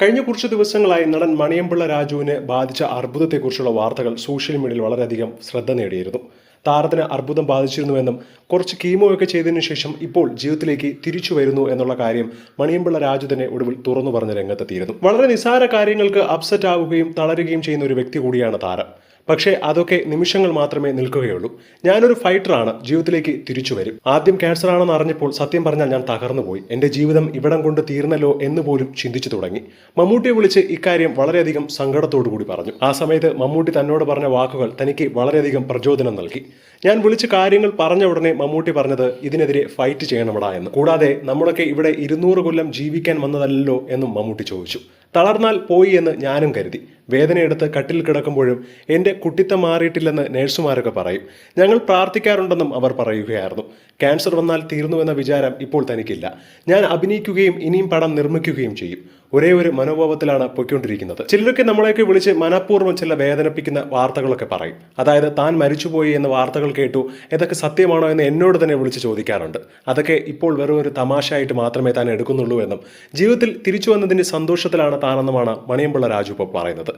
കഴിഞ്ഞ കുറച്ച് ദിവസങ്ങളായി നടൻ മണിയമ്പിള്ള രാജുവിനെ ബാധിച്ച അർബുദത്തെക്കുറിച്ചുള്ള വാർത്തകൾ സോഷ്യൽ മീഡിയയിൽ വളരെയധികം ശ്രദ്ധ നേടിയിരുന്നു. താരത്തിന് അർബുദം ബാധിച്ചിരുന്നുവെന്നും കുറച്ച് കീമോയൊക്കെ ചെയ്തതിനു ശേഷം ഇപ്പോൾ ജീവിതത്തിലേക്ക് തിരിച്ചു വരുന്നു എന്നുള്ള കാര്യം മണിയമ്പിള്ള രാജു തന്നെ ഒടുവിൽ തുറന്നു പറഞ്ഞ രംഗത്തെത്തിയിരുന്നു. വളരെ നിസ്സാര കാര്യങ്ങൾക്ക് അപ്സെറ്റ് ആവുകയും തളരുകയും ചെയ്യുന്ന ഒരു വ്യക്തി കൂടിയാണ് താരം. പക്ഷേ അതൊക്കെ നിമിഷങ്ങൾ മാത്രമേ നിൽക്കുകയുള്ളൂ. ഞാനൊരു ഫൈറ്ററാണ് ജീവിതത്തിലേക്ക് തിരിച്ചു വരും. ആദ്യം ക്യാൻസർ ആണെന്ന് അറിഞ്ഞപ്പോൾ സത്യം പറഞ്ഞാൽ ഞാൻ തകർന്നുപോയി. എന്റെ ജീവിതം ഇവിടം കൊണ്ട് തീർന്നല്ലോ എന്ന് പോലും ചിന്തിച്ചു തുടങ്ങി. മമ്മൂട്ടിയെ വിളിച്ച് ഇക്കാര്യം വളരെയധികം സങ്കടത്തോടു കൂടി പറഞ്ഞു. ആ സമയത്ത് മമ്മൂട്ടി തന്നോട് പറഞ്ഞ വാക്കുകൾ തനിക്ക് വളരെയധികം പ്രചോദനം നൽകി. ഞാൻ വിളിച്ച് കാര്യങ്ങൾ പറഞ്ഞ ഉടനെ മമ്മൂട്ടി പറഞ്ഞത് ഇതിനെതിരെ ഫൈറ്റ് ചെയ്യണമടാ എന്ന്. കൂടാതെ നമ്മളൊക്കെ ഇവിടെ ഇരുന്നൂറ് കൊല്ലം ജീവിക്കാൻ വന്നതല്ലോ എന്നും മമ്മൂട്ടി ചോദിച്ചു. തളർന്നാൽ പോയി എന്ന് ഞാനും കരുതി. വേദനയെടുത്ത് കട്ടിൽ കിടക്കുമ്പോഴും എന്റെ കുട്ടിത്തം മാറിയിട്ടില്ലെന്ന് നഴ്സുമാരൊക്കെ പറയും. ഞങ്ങൾ പ്രാർത്ഥിക്കാറുണ്ടെന്നും അവർ പറയുകയായിരുന്നു. ക്യാൻസർ വന്നാൽ തീർന്നുവെന്ന വിചാരം ഇപ്പോൾ തനിക്കില്ല. ഞാൻ അഭിനയിക്കുകയും ഇനിയും പടം നിർമ്മിക്കുകയും ചെയ്യും. ഒരേ ഒരു മനോഭാവത്തിലാണ് പൊയ്ക്കൊണ്ടിരിക്കുന്നത്. ചിലരൊക്കെ നമ്മളെയൊക്കെ വിളിച്ച് മനഃപൂർവം ചില വേദനിപ്പിക്കുന്ന വാർത്തകളൊക്കെ പറയും. അതായത് താൻ മരിച്ചുപോയി എന്ന വാർത്തകൾ കേട്ടു. ഇതൊക്കെ സത്യമാണോ എന്ന് എന്നോട് തന്നെ വിളിച്ച് ചോദിക്കാറുണ്ട്. അതൊക്കെ ഇപ്പോൾ വെറും ഒരു തമാശയായിട്ട് മാത്രമേ താൻ എടുക്കുന്നുള്ളൂ എന്നും. ജീവിതത്തിൽ തിരിച്ചു വന്നതിന്റെ സന്തോഷത്തിലാണ് താനെന്നുമാണ് മണിയമ്പുള്ള രാജു ഇപ്പോൾ പറയുന്നത്.